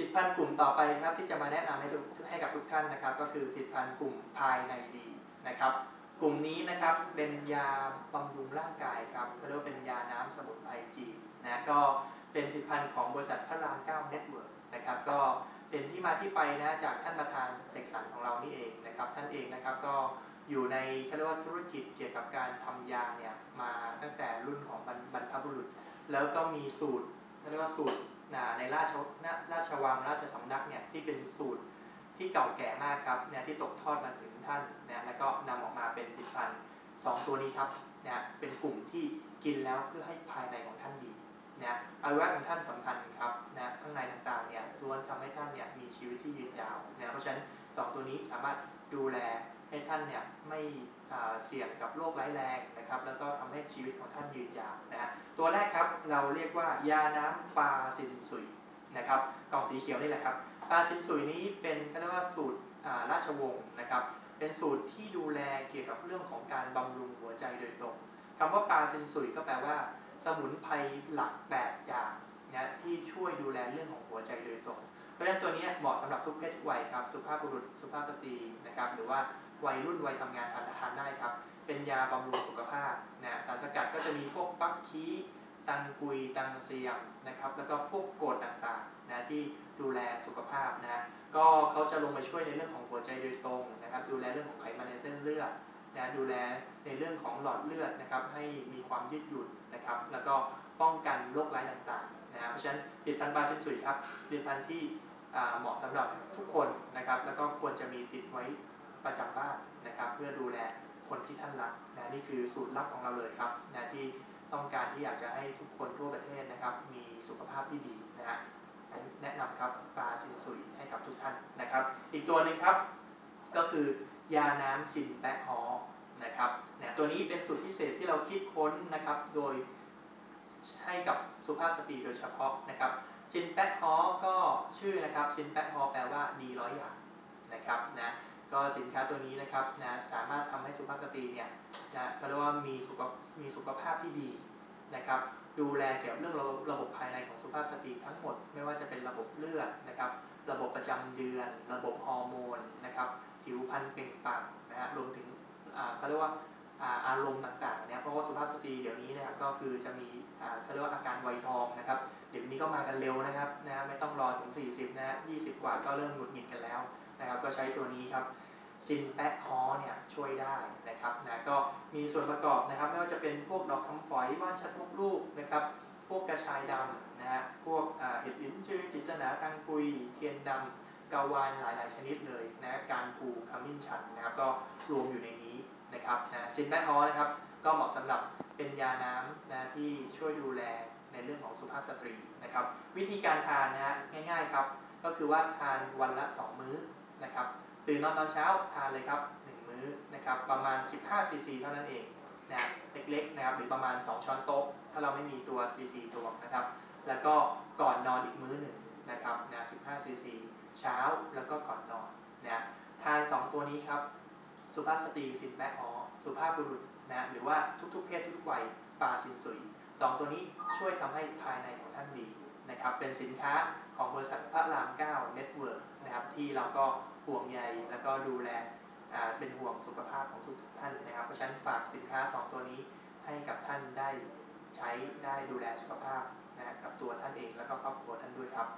ลิตภัณฑ์กลุ่มต่อไปครับที่จะมาแนะนำให้ทุกให้กับทุกท่านนะครับ ก็คือผลิตภัณฑ์กลุ่มภายในดีนะครับ กลุ่มนี้นะครับเป็นยาบำรุงร่างกายครับเรียกว่าเป็นยาน้ำสมุนไพรจีนนะก็เป็นผลิตภัณฑ์ของบริษัทพระรามเก้าเน็ตเวิร์กนะครับก็เป็นที่มาที่ไปนะจากท่านประธานเสกสรรของเรานี่เองนะครับ ท่านเองนะครับก็อยู่ในเขาเรียกว่าธุรกิจเกี่ยวกับการทำยาเนี่ยมาตั้งแต่รุ่นของบรรพบุรุษ แล้วก็มีสูตรเขาเรียกว่าสูตร ในราชราชวังราชสำนักเนี่ยที่เป็นสูตรที่เก่าแก่มากครับเนี่ยที่ตกทอดมาถึงท่านนะแล้วก็นำออกมาเป็นผลิตภัณฑ์สองตัวนี้ครับนะเป็นกลุ่มที่กินแล้วเพื่อให้ภายในของท่านดีนะอวัยวะของท่านสำคัญครับนะข้างในต่างๆเนี่ยล้วนทำให้ท่านเนี่ยมีชีวิตที่ยืนยาวนะเพราะฉะนั้นสองตัวนี้สามารถดูแล ให้ท่านเนี่ยไม่เสี่ยงกับโรคร้ายแรงนะครับ แล้วก็ทำให้ชีวิตของท่านยืนยาวนะฮะตัวแรกครับเราเรียกว่ายาน้ำปลาซินซุยนะครับกล่องสีเขียวนี่แหละครับปลาซินซุยนี้เป็นเขาเรียกว่าสูตรราชวงศ์นะครับเป็นสูตรที่ดูแลเกี่ยวกับเรื่องของการบำรุงหัวใจโดยตรงคำว่าปลาซินซุยก็แปลว่า สมุนไพรหลักแปดอย่างนะที่ช่วยดูแลเรื่องของหัวใจโดยตรง ราะฉะนั้นตัวนี้เหมาะสำหรับทุกเพศทุกวัยครับ สุภาพบุรุษ สุภาพสตรีนะครับ หรือว่าวัยรุ่นวัยทำงานทานทานได้ครับ เป็นยาบำรุงสุขภาพนะสารสกัดก็จะมีพวกปักคีตังกุยตังเซียมนะครับ แล้วก็พวกโกดต่างๆนะที่ดูแลสุขภาพนะ ก็เขาจะลงมาช่วยในเรื่องของหัวใจโดยตรงนะครับ ดูแลเรื่องของไขมันในเส้นเลือด นะดูแลในเรื่องของหลอดเลือดนะครับให้มีความยืดหยุ่นนะครับ แล้วก็ป้องกันโรคร้ายต่างๆนะเพราะฉะนั้นผลิตภัณฑ์ปลาซินสุยครับผลิตภัณฑ์ที่เหมาะสำหรับทุกคนนะครับ แล้วก็ควรจะมีติดไว้ประจำบ้านนะครับ เพื่อดูแลคนที่ท่านรักนะนี่คือสูตรลับของเราเลยครับนะที่ต้องการที่อยากจะให้ทุกคนทั่วประเทศนะครับ มีสุขภาพที่ดีนะฮะแนะนำครับปลาซินสุยให้กับทุกท่านนะครับ อีกตัวนึงครับก็คือ ยาน้ำซินแปะฮอนะครับเนี่ยตัวนี้เป็นสูตรพิเศษที่เราคิดค้นนะครับ โดยให้กับสุภาพสตรีโดยเฉพาะนะครับซินแปะฮอก็ชื่อนะครับซินแปะฮอแปลว่าดีร้อยอย่างนะครับนะก็สินค้าตัวนี้นะครับนะสามารถทำให้สุภาพสตรีเนี่ยนะเขาเรียกว่ามีสุขมีสุขภาพที่ดีนะครับ ดูแลเกี่ยวกับเรื่องระบบภายในของสุภาพสตรีทั้งหมด ไม่ว่าจะเป็นระบบเลือดนะครับ ระบบประจำเดือน ระบบฮอร์โมนนะครับ ผิวพรรณเปล่งปลั่งนะฮะรวมถึงเขาเรียกว่าอารมณ์ต่างๆเนี่ยเพราะว่าสุภาพสตรีเดี๋ยวนี้นะครับก็คือจะมีเขาเรียกว่าอาการวัยทองนะครับ เดี๋ยวนี้ก็มากันเร็วนะครับนะไม่ต้องรอถึง 40 นะ20 กว่าก็เริ่มหงุดหงิดกันแล้วนะครับ ก็ใช้ตัวนี้ครับซินแปะฮอเนี่ยช่วยได้นะครับนะก็มีส่วนประกอบนะครับ ไม่ว่าจะเป็นพวกดอกคำฝอยว่านชัดมกลูกนะครับ พวกกระชายดำนะฮะพวกเห็ดลิ้นจือจิสนาตังกุยเทียนดำ กาวานหลาย ๆ ชนิดเลยนะการปูขมิ้นชันนะครับ ก็รวมอยู่ในนี้นะครับนะซินแปะฮอนะครับ ก็เหมาะสำหรับเป็นยาน้ำนะที่ช่วยดูแลในเรื่องของสุภาพสตรีนะครับ วิธีการทานนะฮะง่าย ๆ ครับ ก็คือว่าทานวันละ 2 มื้อนะครับตื่นนอนตอนเช้าทานเลยครับ 1 มื้อนะครับ ประมาณ 15ซีซีเท่านั้นเองนะเล็กๆนะครับหรือประมาณ 2 ช้อนโต๊ะ ถ้าเราไม่มีตัวซีซีตัวนะครับ แล้วก็ก่อนนอนอีกมื้อหนึ่งนะครับนะ15ซีซี เช้าแล้วก็ก่อนนอนนะทาน 2 ตัวนี้ครับ สุภาพสตรีสินแปะฮอสุภาพบุรุษนะหรือว่าทุกๆ เพศทุกวัยปลาสินสุยสองตัวนี้ช่วยทำให้ภายในของท่านดีนะครับเป็นสินค้าของบริษัทพระราม9 Network นะครับที่เราก็ห่วงใยแล้วก็ดูแลเป็นห่วงสุขภาพของทุกท่านนะครับ เพราะฉะนั้นฝากสินค้า 2 ตัวนี้ให้กับท่านได้ใช้ได้ดูแลสุขภาพนะกับตัวท่านเองแล้วก็ครอบครัวท่านด้วยครับ